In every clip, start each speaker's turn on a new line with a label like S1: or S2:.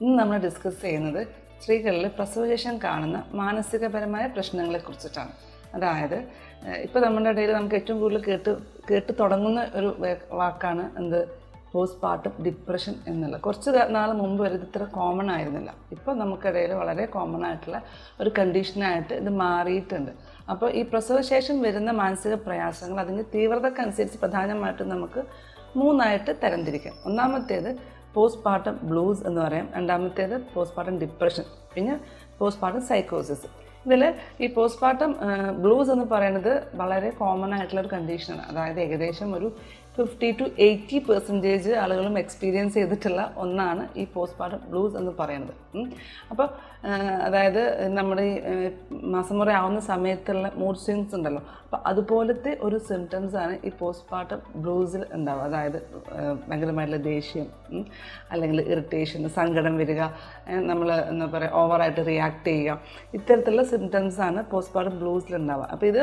S1: ഇന്ന് നമ്മൾ ഡിസ്കസ് ചെയ്യുന്നത് സ്ത്രീകളിൽ പ്രസവശേഷം കാണുന്ന മാനസികപരമായ പ്രശ്നങ്ങളെ കുറിച്ചിട്ടാണ്. അതായത് ഇപ്പോൾ നമ്മുടെ ഇടയിൽ നമുക്ക് ഏറ്റവും കൂടുതൽ കേട്ട് കേട്ട് തുടങ്ങുന്ന ഒരു വാക്കാണ് എന്ത്? പോസ്റ്റ് പാർട്ടം ഡിപ്രഷൻ എന്നുള്ള കുറച്ച് നാൾ മുമ്പ് വരെ ഇത് ഇത്ര കോമൺ ആയിരുന്നില്ല. ഇപ്പോൾ നമുക്കിടയിൽ വളരെ കോമൺ ആയിട്ടുള്ള ഒരു കണ്ടീഷനായിട്ട് ഇത് മാറിയിട്ടുണ്ട്. അപ്പോൾ ഈ പ്രസവശേഷം വരുന്ന മാനസിക പ്രയാസങ്ങൾ അതിന്റെ തീവ്രതക്കനുസരിച്ച് പ്രധാനമായിട്ടും നമുക്ക് മൂന്നായിട്ട് തരംതിരിക്കാം. ഒന്നാമത്തേത് പോസ്റ്റ് പാർട്ടം ബ്ലൂസ് എന്ന് പറയാം. രണ്ടാമത്തേത് പോസ്റ്റ് പാർട്ടം ഡിപ്രഷൻ പിന്നെ പോസ്റ്റ് പാർട്ടം സൈക്കോസിസ് ഇതിൽ ഈ പോസ്റ്റ്മോർട്ടം ബ്ലൂസ് എന്ന് പറയുന്നത് വളരെ കോമൺ ആയിട്ടുള്ള ഒരു കണ്ടീഷനാണ് അതായത് ഏകദേശം ഒരു ഫിഫ്റ്റി ടു എയ്റ്റി പെർസെന്റേജ് ആളുകളും എക്സ്പീരിയൻസ് ചെയ്തിട്ടുള്ള ഒന്നാണ് ഈ പോസ്റ്റ്മോർട്ടം ബ്ലൂസ് എന്ന് പറയുന്നത്. അപ്പോൾ അതായത് നമ്മുടെ ഈ മാസമുറ ആവുന്ന സമയത്തുള്ള മൂഡ് സ്വിങ്സ് ഉണ്ടല്ലോ. അപ്പോൾ അതുപോലത്തെ ഒരു സിംറ്റംസ് ആണ് ഈ പോസ്റ്റ്മോർട്ടം ബ്ലൂസിൽ ഉണ്ടാവുക. അതായത് ഭയങ്കരമായിട്ടുള്ള ദേഷ്യം അല്ലെങ്കിൽ ഇറിറ്റേഷൻ സങ്കടം വരിക നമ്മൾ എന്താ പറയുക ഓവറായിട്ട് റിയാക്ട് ചെയ്യുക ഇത്തരത്തിലുള്ള സിംറ്റംസ് ആണ് പോസ്റ്റ് പാർട്ടം ബ്ലൂസിൽ ഉണ്ടാവുക അപ്പോൾ ഇത്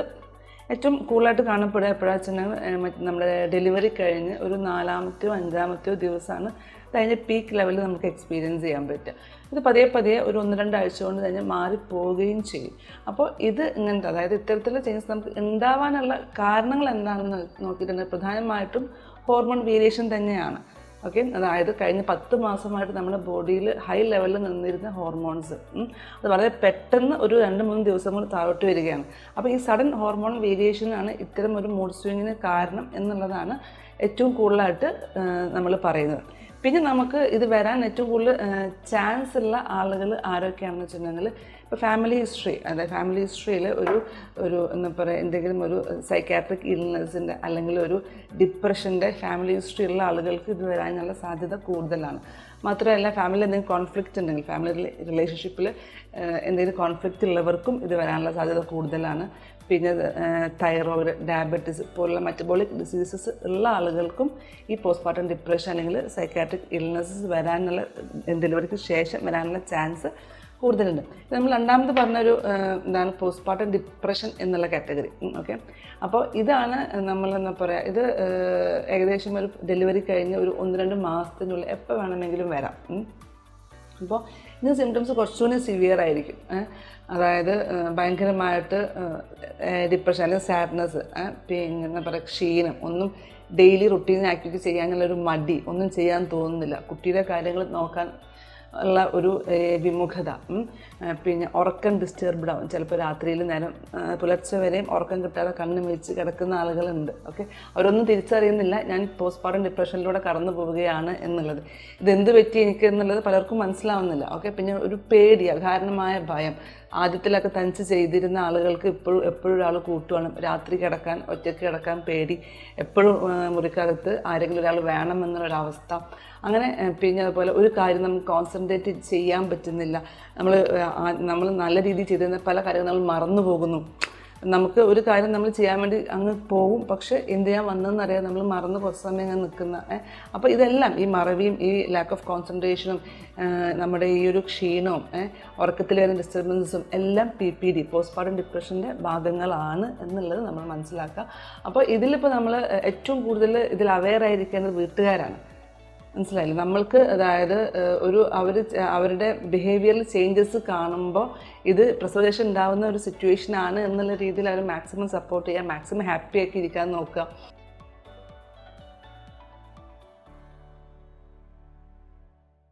S1: ഏറ്റവും കൂടുതലായിട്ട് കാണപ്പെടുക എപ്പോഴാണെന്ന് വെച്ചിട്ടുണ്ടെങ്കിൽ നമ്മുടെ ഡെലിവറി കഴിഞ്ഞ് ഒരു നാലാമത്തെയോ അഞ്ചാമത്തെയോ ദിവസമാണ് അതിന്റെ പീക്ക് ലെവലിൽ നമുക്ക് എക്സ്പീരിയൻസ് ചെയ്യാൻ പറ്റുക. ഇത് പതിയെ പതിയെ ഒരു ഒന്ന് രണ്ടാഴ്ച കൊണ്ട് തന്നെ മാറിപ്പോവുകയും ചെയ്യും. അപ്പോൾ ഇത് ഇങ്ങനത്തെ അതായത് ഇത്തരത്തിലുള്ള ചേഞ്ചസ് നമുക്ക് ഉണ്ടാവാനുള്ള കാരണങ്ങൾ എന്താണെന്ന് നോക്കിയിട്ടുണ്ടെങ്കിൽ പ്രധാനമായിട്ടും ഹോർമോൺ വേരിയേഷൻ തന്നെയാണ്. ഓക്കെ അതായത് കഴിഞ്ഞ പത്ത് മാസമായിട്ട് നമ്മുടെ ബോഡിയിൽ ഹൈ ലെവലിൽ നിന്നിരുന്ന ഹോർമോൺസ് അത് വളരെ പെട്ടെന്ന് ഒരു രണ്ട് മൂന്ന് ദിവസം കൊണ്ട് താഴോട്ട് വരികയാണ്. അപ്പോൾ ഈ സഡൻ ഹോർമോൺ വേരിയേഷനാണ് ഇത്തരം ഒരു മൂഡ് സ്വിങ്ങിന് കാരണം എന്നുള്ളതാണ് ഏറ്റവും കൂടുതലായിട്ട് നമ്മൾ പറയുന്നത്. പിന്നെ നമുക്ക് ഇത് വരാൻ ഏറ്റവും കൂടുതൽ ചാൻസ് ഉള്ള ആളുകൾ ആരൊക്കെയാണെന്ന് വെച്ചിട്ടുണ്ടെങ്കിൽ ഇപ്പോൾ ഫാമിലി ഹിസ്റ്ററി അതായത് ഫാമിലി ഹിസ്റ്ററിയിൽ ഒരു ഒരു എന്താ പറയുക എന്തെങ്കിലും ഒരു സൈക്കാട്രിക് ഇൽനെസ്സിന്റെ അല്ലെങ്കിൽ ഒരു ഡിപ്രഷന്റെ ഫാമിലി ഹിസ്റ്ററി ഉള്ള ആളുകൾക്ക് ഇത് വരാനുള്ള സാധ്യത കൂടുതലാണ്. മാത്രമല്ല ഫാമിലി എന്തെങ്കിലും കോൺഫ്ലിക്റ്റ് ഉണ്ടെങ്കിൽ ഫാമിലി റിലേഷൻഷിപ്പിൽ എന്തെങ്കിലും കോൺഫ്ലിക്റ്റ് ഉള്ളവർക്കും ഇത് വരാനുള്ള സാധ്യത കൂടുതലാണ്. പിന്നെ തൈറോയിഡ് ഡയബറ്റിസ് പോലുള്ള മെറ്റബോളിക് ഡിസീസസ് ഉള്ള ആളുകൾക്കും ഈ പോസ്റ്റ്മോർട്ടം ഡിപ്രഷൻ അല്ലെങ്കിൽ സൈക്കാട്രിക് ഇൽനെസ്സസ് വരാനുള്ള ഡെലിവറിക്ക് ശേഷം വരാനുള്ള ചാൻസ് കൂടുതലുണ്ട്. നമ്മൾ രണ്ടാമത് പറഞ്ഞൊരു എന്താണ് പോസ്റ്റ്മോർട്ടം ഡിപ്രഷൻ എന്നുള്ള കാറ്റഗറി ഓക്കെ അപ്പോൾ ഇതാണ് നമ്മൾ എന്താ പറയുക ഇത് ഏകദേശം ഒരു ഡെലിവറി കഴിഞ്ഞ് ഒരു ഒന്ന് രണ്ട് മാസത്തിനുള്ളിൽ എപ്പോൾ വേണമെങ്കിലും വരാം. അപ്പോൾ ഇതിന് സിംറ്റംസ് കുറച്ചുകൂടി സിവിയർ ആയിരിക്കും. അതായത് ഭയങ്കരമായിട്ട് ഡിപ്രഷൻ അല്ലെങ്കിൽ സാഡ്നെസ് പിന്നെ പറയുക ക്ഷീണം ഒന്നും ഡെയിലി റുട്ടീൻ ആക്ടിവിറ്റി ചെയ്യാനുള്ളൊരു മടി ഒന്നും ചെയ്യാൻ തോന്നുന്നില്ല. കുട്ടിയുടെ കാര്യങ്ങൾ നോക്കാൻ ഉള്ള ഒരു വിമുഖത. പിന്നെ ഉറക്കം ഡിസ്റ്റർബ്ഡ് ആവും. ചിലപ്പോൾ രാത്രിയിൽ നേരം പുലർച്ചെ വരെയും ഉറക്കം കിട്ടാതെ കണ്ണ് മിഴിച്ച് കിടക്കുന്ന ആളുകളുണ്ട്. ഓക്കെ? അവരൊന്നും തിരിച്ചറിയുന്നില്ല. ഞാൻ പോസ്റ്റ്മോർട്ടം ഡിപ്രഷനിലൂടെ കടന്നു പോവുകയാണ് എന്നുള്ളത്. ഇതെന്ത് പറ്റി എനിക്ക് എന്നുള്ളത് പലർക്കും മനസ്സിലാവുന്നില്ല. ഓക്കെ? പിന്നെ ഒരു പേടി അകാരണമായ ഭയം. ആദ്യത്തിലൊക്കെ തനിച്ച് ചെയ്തിരുന്ന ആളുകൾക്ക് ഇപ്പോഴും എപ്പോഴും ഒരാൾ കൂട്ടുവാണ്. രാത്രി കിടക്കാൻ ഒറ്റയ്ക്ക് കിടക്കാൻ പേടി. എപ്പോഴും മുറിക്കകത്ത് ആരെങ്കിലും ഒരാൾ വേണമെന്നുള്ളൊരവസ്ഥ. അങ്ങനെ പിന്നെ അതുപോലെ ഒരു കാര്യം നമുക്ക് കോൺസെൻട്രേറ്റ് ചെയ്യാൻ പറ്റുന്നില്ല. നമ്മൾ നമ്മൾ നല്ല രീതിയിൽ ചെയ്തിരുന്ന പല കാര്യങ്ങളും നമ്മൾ മറന്നു പോകുന്നു. നമുക്ക് ഒരു കാര്യം നമ്മൾ ചെയ്യാൻ വേണ്ടി അങ്ങ് പോകും പക്ഷെ എന്ത് ചെയ്യാൻ വന്നതെന്നറിയാം നമ്മൾ മറന്ന് കുറച്ച് സമയം അങ്ങ് നിൽക്കുന്ന അപ്പോൾ ഇതെല്ലാം ഈ മറവിയും ഈ ലാക്ക് ഓഫ് കോൺസെൻട്രേഷനും നമ്മുടെ ഈ ഒരു ക്ഷീണവും വരുന്ന ഡിസ്റ്റർബൻസും എല്ലാം പി പി ഡി പോസ്റ്റ്മോർട്ടം ഡിപ്രഷന്റെ ഭാഗങ്ങളാണ് എന്നുള്ളത് നമ്മൾ മനസ്സിലാക്കുക. അപ്പോൾ ഇതിലിപ്പോൾ നമ്മൾ ഏറ്റവും കൂടുതൽ ഇതിൽ അവെയർ ആയിരിക്കേണ്ടത് വീട്ടുകാരാണ്. മനസ്സിലായില്ലേ? നമ്മൾക്ക് അതായത് ഒരു അവർ അവരുടെ ബിഹേവിയറിൽ ചേഞ്ചസ് കാണുമ്പോൾ ഇത് പ്രസവദേശൻ ഉണ്ടാകുന്ന ഒരു സിറ്റുവേഷൻ ആണ് എന്നുള്ള രീതിയിൽ അവർ മാക്സിമം സപ്പോർട്ട് ചെയ്യുക മാക്സിമം ഹാപ്പി ആക്കി ഇരിക്കാൻ നോക്കുക.